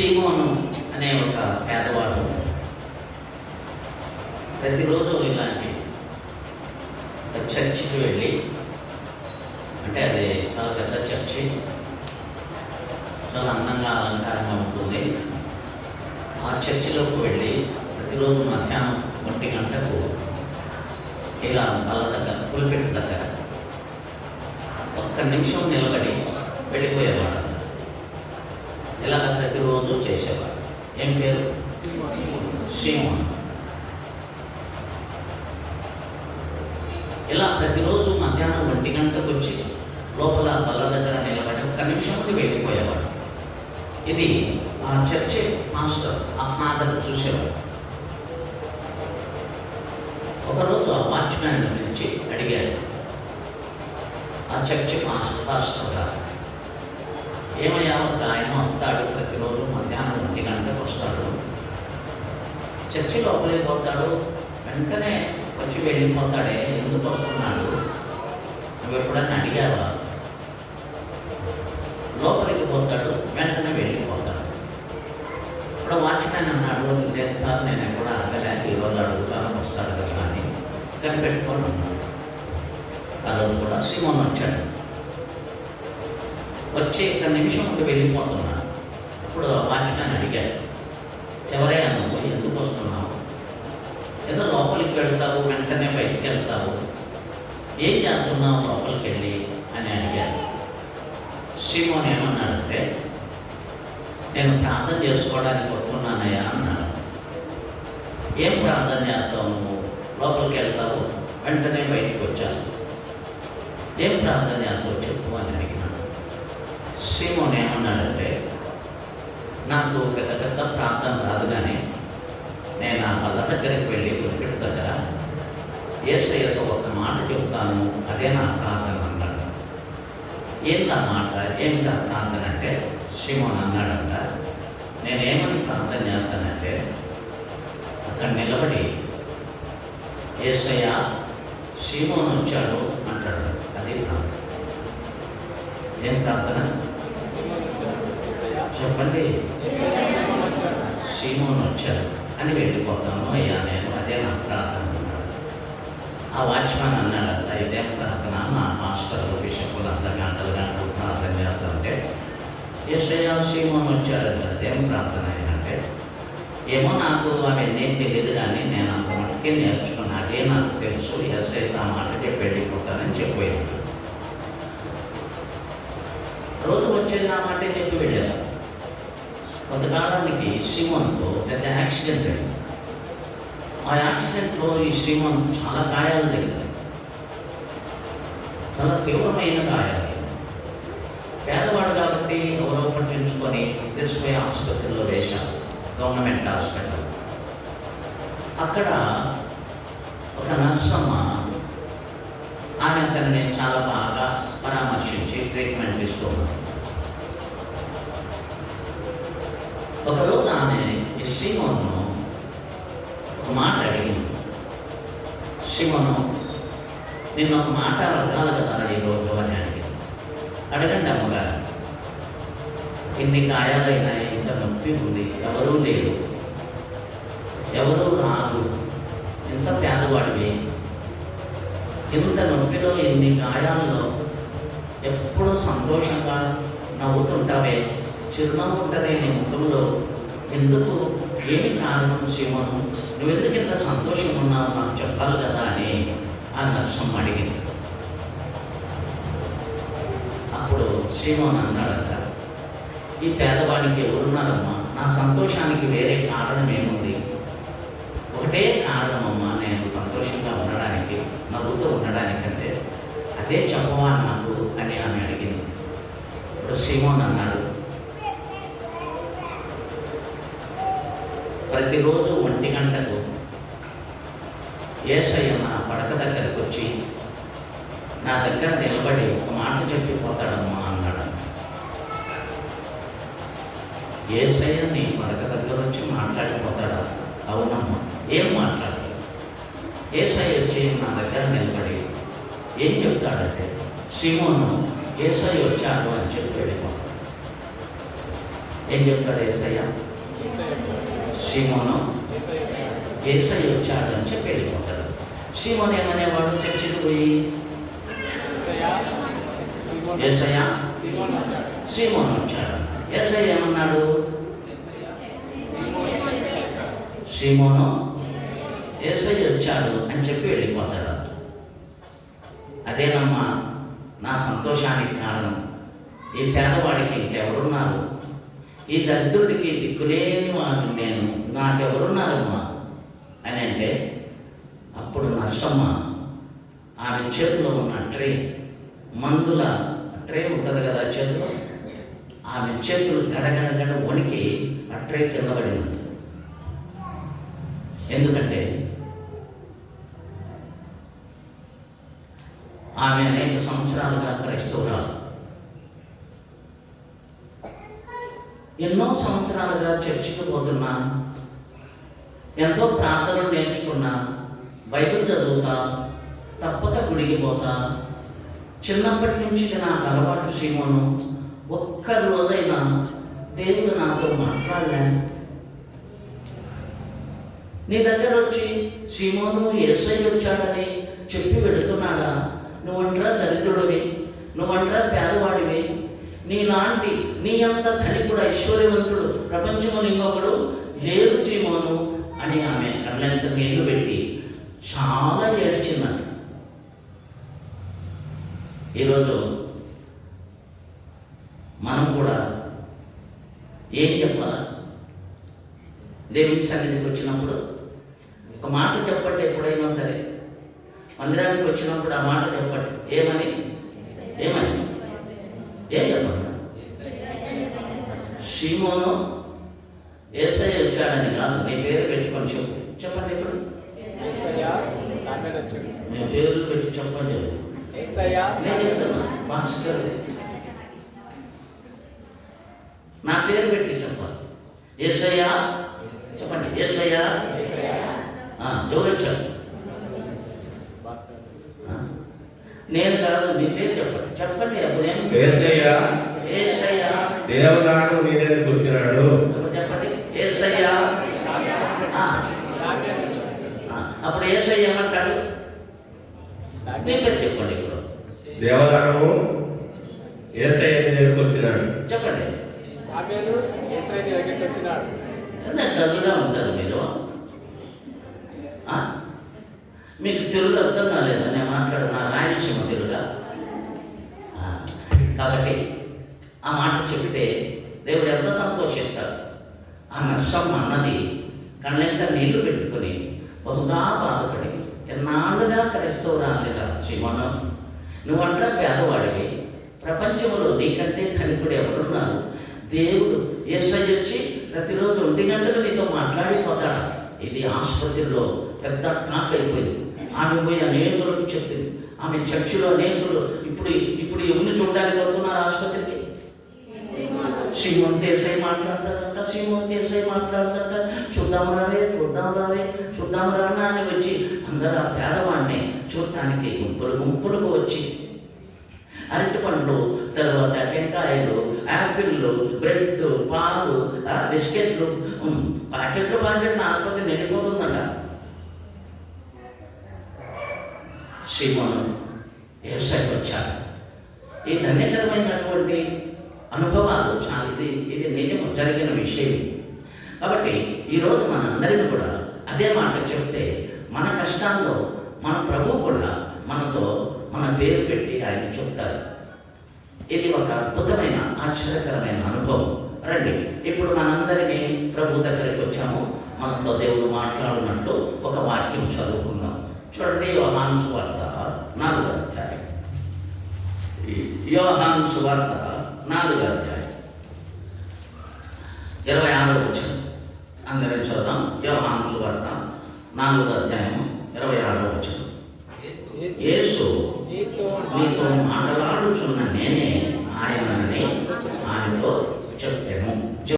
సీమోను అనే ఒక పేదవాడు ప్రతిరోజు ఇలాంటి ఒక చర్చికి వెళ్ళి అంటే అది చాలా పెద్ద చర్చి చాలా అందంగా అలంకారంగా ఉంటుంది. ఆ చర్చిలోకి వెళ్ళి ప్రతిరోజు మధ్యాహ్నం ఒంటి గంటకు ఇలా వాళ్ళ దగ్గర పులిపెట్టు దగ్గర ఒక్క నిమిషం నిలబడి వెళ్ళిపోయేవాడు. ఇలాగ ప్రతిరోజు చేసేవాడు ఏం పేరు? శ్రీమోహన్. ఇలా ప్రతిరోజు మధ్యాహ్నం ఒంటి గంటకు వచ్చి లోపల బల్ల దగ్గర నిలబడి ఒక్క నిమిషం కూడా వెళ్ళిపోయేవాడు. ఇది ఆ చర్చి మాస్టర్ ఆ ఫాదర్ చూసేవాడు. ఒకరోజు ఆ వాచ్మ్యాన్ గురించి అడిగాడు ఆ చర్చి మాస్టర్? పాస్టర్ గారు ఏమయ్యా ఒక ఆయన వస్తాడు ప్రతిరోజు మధ్యాహ్నం ఒంటి గంటకు వస్తాడు. చర్చి లోపలికి పోతాడు వెంటనే వచ్చి వెళ్ళిపోతాడే ఎందుకు వస్తున్నాడు? నువ్వు ఎప్పుడన్నా అడిగావా? లోపలికి పోతాడు వెంటనే వెళ్ళిపోతాడు. ఇప్పుడు వాచ్మెన్ అన్నాడు లేదు సార్ నేను ఎప్పుడు అడగలేదు ఈరోజు అడుగుతాను వస్తాడు కదా అని. కనిపెట్టుకొని ఉన్నాడు. ఆ రోజు కూడా శ్రీమోహన్ వచ్చాడు. వచ్చి ఒక నిమిషం ఉండి వెళ్ళిపోతున్నాడు అప్పుడు వాచ్మెన్ అడిగాడు ఎవరే అన్నావు? ఎందుకు వస్తున్నావు? ఏదో లోపలికి వెళ్తావు వెంటనే బయటికి వెళ్తావు ఏం చేస్తున్నావు లోపలికి వెళ్ళి అని అడిగారు. శ్రీమోన్ ఏమన్నాడంటే నేను ప్రార్థన చేసుకోవడానికి వస్తున్నానయ్యా అన్నాడు. ఏం ప్రార్థన చేస్తావు నువ్వు? లోపలికి వెళ్తావు వెంటనే బయటికి వచ్చేస్తావు. ఏం ప్రార్థన చేస్తావు చెప్పు అని అడిగినాడు సీమోన్ ఏమన్నాడంటే నాకు పెద్ద పెద్ద ప్రాంతం రాదు కానీ నేను ఆ వల్ల దగ్గరికి వెళ్ళి గురిపెట్టు దగ్గర ఏసయ్యతో ఒక మాట చెప్తాను అదే నా ప్రార్థన అన్నాడు. ఏందా మాట? ఏమిటా ప్రార్థన అంటే సీమోన్ అన్నాడంట. నేనేమని ప్రార్థన చేస్తానంటే అక్కడ నిలబడి ఏసయ్య సీమోన్ వచ్చాడు అంటాడు. అది ప్రార్థన ఏం ప్రార్థన? చెప్పండి. సీమోన్ వచ్చారు. అని వెళ్ళిపోతాను అయ్యా నేను. అదే నా ప్రార్థన అన్నాడు. ఆ వాచ్మాన్ అన్నాడంట ఇదేం ప్రార్థన? మా మాస్టర్లు బిషపులు అంత గంటలు గంటలు ప్రార్థన చేస్తుంటే ఏసయ్యా సీమోన్ వచ్చాడంట. అదేం ప్రార్థన అంటే ఏమో నాకు అవన్నీ తెలియదు కానీ నేను అంత మట్టుకే నేర్చుకున్నా. అదే నాకు తెలుసు. ఎస్ఐ ఆ మాట చెప్పి వెళ్ళిపోతానని చెప్పాను రోజు వచ్చేది నా మాటే చెప్పి వెళ్ళాను కొంతకాలానికి శ్రీమంత్తో పెద్ద యాక్సిడెంట్ అయింది. ఆ యాక్సిడెంట్లో ఈ శ్రీమంత్ చాలా గాయాలు తగిలాయి చాలా తీవ్రమైన గాయాలు. పేదవాడు కాబట్టి ఎవరో పట్టించుకొని తీసుకుపోయి ఆసుపత్రిలో వేశారు గవర్నమెంట్ హాస్పిటల్. అక్కడ ఒక నర్సమ్మ ఆమె అతన్ని చాలా బాగా పరామర్శించి ట్రీట్మెంట్ ఇస్తూ ఉంది ఒకరోజు ఆమె ఈ ఒక మాట అడిగింది. శ్రీమోను నిన్న ఒక మాట అడగాలి కదా ఈరోజు అని అడిగింది. అడగండి అమ్మగారు. ఇన్ని గాయాలైనా ఇంత నొప్పి ఉంది. ఎవరూ లేరు. ఎవరూ రాదు ఎంత పేదవాడివి. ఇంత నొప్పిలో ఇన్ని గాయాల్లో ఎప్పుడూ సంతోషంగా నవ్వుతుంటావే? చిరునవ్వు ఉంటనే నీ ముఖంలో. ఎందుకు? ఏమి కారణం శివను నువ్వెందుకు ఇంత సంతోషంగా ఉన్నావు నాకు చెప్పాలి కదా అని ఆ నర్సం అడిగింది. అప్పుడు శివన్ అన్నాడట ఈ పేదవాడికి ఎవరున్నారమ్మా? నా సంతోషానికి వేరే కారణం ఏముంది ఒకటే కారణమమ్మా నేను సంతోషంగా ఉండడానికి నవ్వుతూ ఉండడానికంటే. అదే చెప్పవా నాకు అని ఆమె అడిగింది ఇప్పుడు సీమోన్ అన్నాడు. ప్రతిరోజు ఒంటి గంటకు ఏసయ్య నా పడక దగ్గరకు వచ్చి నా దగ్గర నిలబడి ఒక మాట చెప్పిపోతాడమ్మా అన్నాడు. ఏసయ్య నీ పడక దగ్గర వచ్చి మాట్లాడిపోతాడా? అవునమ్మా ఏం మాట్లాడతాడు ఏసయ్య వచ్చి నా దగ్గర నిలబడి ఏం చెప్తాడంటే సిమోను ఏసై వచ్చాను అని చెప్పి ఏం చెప్తాడు ఏసయ్య? సీమోను? ఏసై వచ్చాడు అని చెప్పి వెళ్ళిపోతాడు. సీమోన్ ఏమనేవాడు? చర్చికి పోయి. ఏసయ్య? సీమోన్ వచ్చాడు. ఏసై ఏమన్నాడు? సీమోను? ఏసై వచ్చాడు అని చెప్పి వెళ్ళిపోతాడు. అదేనమ్మా? నా సంతోషానికి కారణం. ఈ పేదవాడికి ఇంకెవరున్నారు? ఈ దరిద్రుడికి దిక్కులేని వాడు నేను. నాకెవరున్నారమ్మా అని అంటే అప్పుడు నర్సమ్మ ఆమె చేతిలో ఉన్న ట్రే మందుల ట్రే ఉంటుంది కదా చేతిలో? ఆమె చేతులు గడగడగడ వణికి ఆ ట్రే కింద పడింది ఎందుకంటే ఆమె అనేక సంవత్సరాలుగా క్రైస్తవురాలు. ఎన్నో సంవత్సరాలుగా చర్చికి పోతున్నా ఎంతో ప్రార్థనలు నేర్చుకున్నా బైబిల్ చదువుతా తప్పక గుడికి పోతా చిన్నప్పటి నుంచి నాకు అలవాటు సీమను ఒక్క రోజైనా దేవుడు నాతో మాట్లాడలే. నీ దగ్గర వచ్చి సీమోను ఎస్ఐ వచ్చాడని చెప్పి వెళుతున్నాడా? నువ్వంటరా దరిద్రుడివి నువ్వంటరా పేదవాడివి. నీలాంటి నీ అంత ధనికుడు ఐశ్వర్యవంతుడు ప్రపంచంలో ఇంకొకడు లేరు చేయమోను అని ఆమె కళ్ళంత నీళ్ళు పెట్టి చాలా ఏడ్చిందంట. ఈరోజు మనం కూడా ఏం చెప్పాలి? దేవుని సన్నిధికి వచ్చినప్పుడు ఒక మాట చెప్పండి ఎప్పుడైనా సరే. మందిరానికి వచ్చినప్పుడు ఆ మాట చెప్పండి. ఏమని? ఏమని? ఏం చెప్పండి? షీమోను ఏసై వచ్చాడని కాదు నీ పేరు పెట్టుకొని చెప్పు. చెప్పండి ఇప్పుడు. మీ పేర్లు పెట్టి చెప్పండి. నేను చెప్తున్నా భాస్కర్ నా పేరు పెట్టి చెప్పాలి. ఏసయ్యా? చెప్పండి. ఏసయ్యా? ఎవరు వచ్చారు ఆ, నేను కాదు మీ పేరు చెప్పండి. చెప్పండి అప్పుడేం ఏసయ్య. ఏసయ్యా. దేవదాను నీ దగ్గరికి వచ్చినాడు. చెప్పండి? ఏసయ్యా. అప్పుడు ఏసయ్య ఏమంటాడు? మీ పేరు చెప్పండి ఇప్పుడు. దేవదానము ఏసయ్య నీ దగ్గరికి వచ్చినాడు. చెప్పండి. సామ్యాలు దగ్గరికి వచ్చినాడు. ఎంత డల్గా ఉంటారు మీరు ఆ? మీకు తెలుగు అర్థం కాలేదా నేను మాట్లాడు నా రాయలసీమ తెలుగా? కాబట్టి ఆ మాట చెప్తే దేవుడు ఎంత సంతోషిస్తాడు. ఆ నర్సమ్మ అన్నది కళ్ళెంట నీళ్ళు పెట్టుకొని బహుగా బాధపడి ఎన్నాళ్ళుగా క్రైస్తవురాలిగా శివను నువ్వంట పేదవాడివి ప్రపంచంలో నీకంటే ధనికుడు ఎవరున్నారు? దేవుడు ఏసై వచ్చి ప్రతిరోజు ఒంటి గంటకు నీతో మాట్లాడిపోతాడు? ఇది ఆసుపత్రిలో పెద్ద టాక్ అయిపోయింది. ఆమె పోయి అనేకులకు చెప్పింది ఆమె చర్చిలో అనేకులు ఇప్పుడు ఇప్పుడు ఎవరిని చూడడానికి వస్తున్నారు ఆసుపత్రికి? శ్రీమంతి ఏసై మాట్లాడతాడంట శ్రీమంతి ఏసై మాట్లాడతాడంట. చూద్దాం రావే చూద్దాం రావే చూద్దాం రానా అని వచ్చి అందరూ ఆ పేదవాడిని చూడటానికి గుంపులు గుంపులకు వచ్చి అరటి పండ్లు తర్వాత టెంకాయలు యాపిళ్ళు బ్రెడ్ పాలు బిస్కెట్లు ప్యాకెట్లు ప్యాకెట్లు ఆసుపత్రి నిండిపోతుందట శ్రీమోను వ్యవసాయకు వచ్చారు. ఈ ధన్యకరమైనటువంటి అనుభవాలు చాలా ఇది ఇది నిజం జరిగిన విషయం ఇది. కాబట్టి ఈరోజు మనందరిని కూడా అదే మాట చెప్తే మన కష్టాల్లో మన ప్రభు కూడా మనతో మన పేరు పెట్టి ఆయన చెప్తారు ఇది ఒక అద్భుతమైన ఆశ్చర్యకరమైన అనుభవం. రండి ఇప్పుడు మనందరినీ ప్రభు దగ్గరికి వచ్చాము. మనతో దేవుడు మాట్లాడినట్టు ఒక వాక్యం చదువుకుందాం. చూడండి యోహాను వార్త నాలుగు అధ్యాయం. యోహాను సువార్త నాలుగు అధ్యాయం. ఇరవై ఆరు వచ్చిన అందరం చూద్దాం యోహాను సువార్త నాలుగు అధ్యాయం ఇరవై ఆరు వచ్చిన యేసు మీతో మాట్లాడుచున్న నేనే ఆయనని ఆయనతో చెప్పాను.